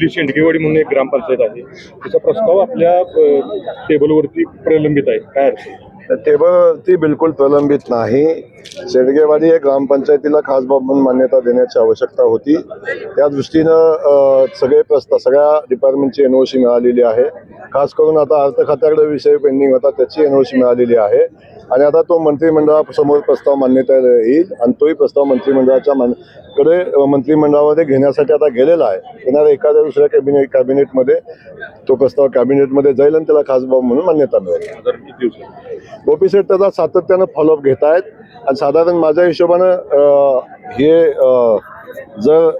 इथली शेंडगेवाडी म्हणून एक ग्रामपंचायत आहे. त्याचा प्रस्ताव आपल्या टेबलवरती प्रलंबित आहे. काय टेबलवरती बिलकुल प्रलंबित नाही. शेडगेवाडी हे ग्रामपंचायतीला खास बाब म्हणून मान्यता देण्याची आवश्यकता होती. त्या दृष्टीनं सगळे प्रस्ताव सगळ्या डिपार्टमेंटची एन ओ सी मिळालेली आहे. खास करून आता अर्थ खात्याकडे विषय पेंडिंग होता त्याची एन ओ सी मिळालेली आहे. आणि आता तो मंत्रिमंडळासमोर प्रस्ताव मान्यता येईल आणि तोही प्रस्ताव मंत्रिमंडळाच्या मानकडे मंत्रिमंडळामध्ये घेण्यासाठी आता गेलेला आहे. येणाऱ्या एखाद्या दुसऱ्या कॅबिनेट कॅबिनेटमध्ये तो प्रस्ताव कॅबिनेटमध्ये जाईल आणि त्याला खासबाब म्हणून मान्यता मिळेल. गोपी सेठ त्याचा सातत्यानं फॉलोअप घेत आहेत आणि साधारण माझ्या हिशोबानं हे जर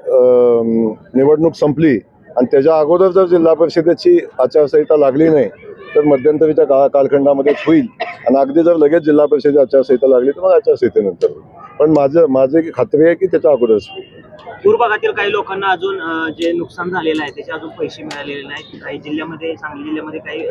निवडणूक संपली आणि त्याच्या अगोदर जर जिल्हा परिषदेची आचारसंहिता लागली नाही तर मध्यंतरीच्या का कालखंडामध्ये होईल. आणि अगदी जर लगेच जिल्हा परिषदेची आचारसंहिता लागली तर मग आचारसंहितेनंतर. पण माझं माझी खात्री आहे की त्याच्या अगोदरच पूर भागातील काही लोकांना अजून जे नुकसान झालेलं आहे त्याचे अजून पैसे मिळालेले नाहीत. काही जिल्ह्यामध्ये सांगली जिल्ह्यामध्ये काही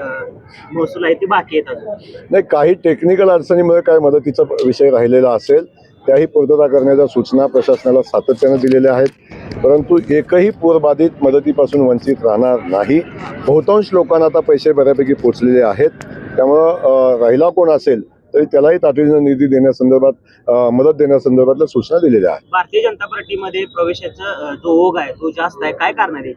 महसूल आहे ते बाकी आहेत अजून. नाही काही टेक्निकल अडचणीमुळे काय मदतीचा विषय राहिलेला असेल त्याही पूर्तता करण्याच्या सूचना प्रशासनाला सातत्यानं दिलेल्या आहेत. परंतु एकही पूरबाधित मदतीपासून वंचित राहणार नाही. बहुतांश लोकांना आता पैसे बऱ्यापैकी पोचलेले आहेत. त्यामुळं राहिला कोण असेल तरी त्यालाही तातडीनं निधी देण्यासंदर्भात मदत देण्यासंदर्भातल्या सूचना दिलेल्या आहेत. भारतीय जनता पार्टीमध्ये प्रवेशाचा जो ओघ आहे तो जास्त आहे. काय कारण आहे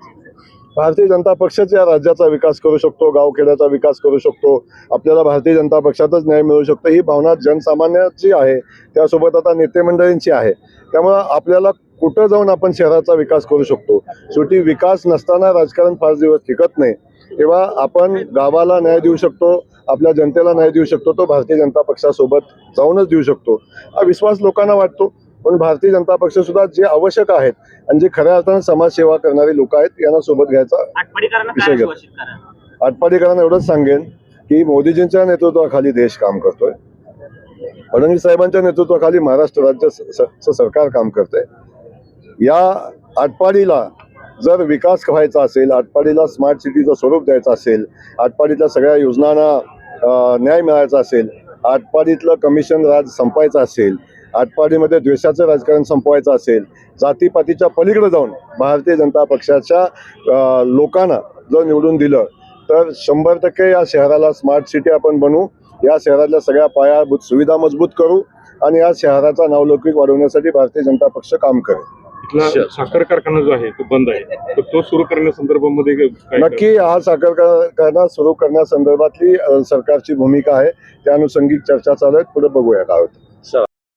भारतीय जनता पक्षच या राज्याचा विकास करू शकतो गावखेड्याचा विकास करू शकतो. आपल्याला भारतीय जनता पक्षातच न्याय मिळू शकतो. ही भावना जनसामान्याची आहे. त्यासोबत आता नेते मंडळींची आहे. त्यामुळं आपल्याला कुठं जाऊन आपण शहराचा विकास करू शकतो? शेवटी विकास नसताना राजकारण फार दिवस टिकत नाही. तेव्हा आपण गावाला न्याय देऊ शकतो आपल्या जनतेला न्याय देऊ शकतो तो भारतीय जनता पक्षासोबत जाऊनच देऊ शकतो. हा विश्वास लोकांना वाटतो पण भारतीय जनता पक्ष सुद्धा जे आवश्यक आहेत आणि जे खऱ्या अर्थानं समाजसेवा करणारी लोक आहेत यांना सोबत घ्यायचा विषय करा. आटपाडीकरांना एवढंच सांगेन की मोदीजींच्या नेतृत्वाखाली देश काम करतोय. फडणवीस साहेबांच्या नेतृत्वाखाली महाराष्ट्र राज्य सरकार काम करतंय. या आटपाडीला जर विकास व्हायचा असेल आटपाडीला स्मार्ट सिटीचं स्वरूप द्यायचं असेल आटपाडीतल्या सगळ्या योजनांना न्याय मिळायचा असेल आटपाडीतलं कमिशन राज संपायचं असेल आटपाडीमध्ये द्वेषाचं राजकारण संपवायचं असेल जातीपातीच्या पलीकडे जाऊन भारतीय जनता पक्षाच्या लोकांना जर निवडून दिलं तर शंभर टक्के या शहराला स्मार्ट सिटी आपण बनवू या शहरातल्या सगळ्या पायाभूत सुविधा मजबूत करू आणि या शहराचा नावलौकिक वाढवण्यासाठी भारतीय जनता पक्ष काम करेल. इथला साखर कारखाना जो आहे तो बंद आहे. तर तो सुरू करण्यासंदर्भामध्ये नक्की हा साखर कारखाना सुरू करण्यासंदर्भातली सरकारची भूमिका आहे. त्या अनुषंगिक चर्चा चालू आहेत पुढे बघूया काय होतं.